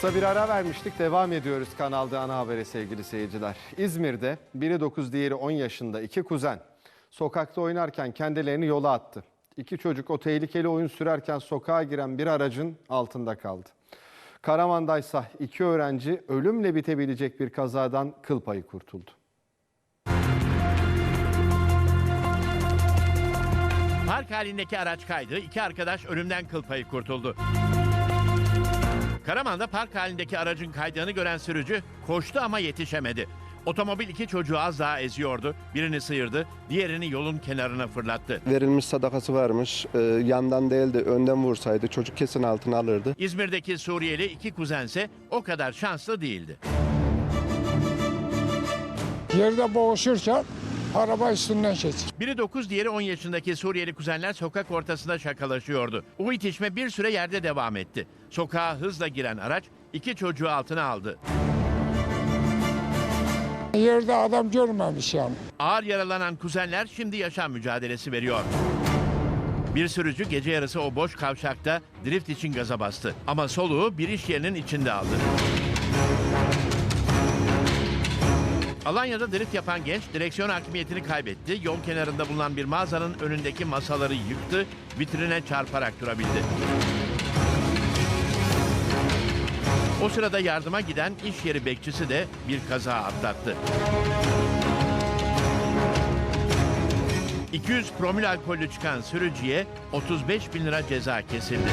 Kısa bir ara vermiştik. Devam ediyoruz kanalda ana habere sevgili seyirciler. İzmir'de biri 9 diğeri 10 yaşında iki kuzen sokakta oynarken kendilerini yola attı. İki çocuk o tehlikeli oyun sürerken sokağa giren bir aracın altında kaldı. Karaman'daysa iki öğrenci ölümle bitebilecek bir kazadan kıl payı kurtuldu. Park halindeki araç kaydı, iki arkadaş ölümden kıl payı kurtuldu. Karaman'da park halindeki aracın kaydığını gören sürücü koştu ama yetişemedi. Otomobil iki çocuğu az daha eziyordu. Birini sıyırdı, diğerini yolun kenarına fırlattı. Verilmiş sadakası varmış. Ee, yandan değil de önden vursaydı çocuk kesin altına alırdı. İzmir'deki Suriyeli iki kuzense o kadar şanslı değildi. Yerde boğuşurken araba üstünden geçti. Biri 9, diğeri 10 yaşındaki Suriyeli kuzenler sokak ortasında şakalaşıyordu. O itişme bir süre yerde devam etti. Sokağa hızla giren araç iki çocuğu altına aldı. Yerde adam görmemiş yani. Ağır yaralanan kuzenler şimdi yaşam mücadelesi veriyor. Bir sürücü gece yarısı o boş kavşakta drift için gaza bastı. Ama soluğu bir iş yerinin içinde aldı. Alanya'da drift yapan genç direksiyon hakimiyetini kaybetti. Yol kenarında bulunan bir mağazanın önündeki masaları yıktı, vitrine çarparak durabildi. O sırada yardıma giden iş yeri bekçisi de bir kaza atlattı. 200 promil alkollü çıkan sürücüye 35 bin lira ceza kesildi.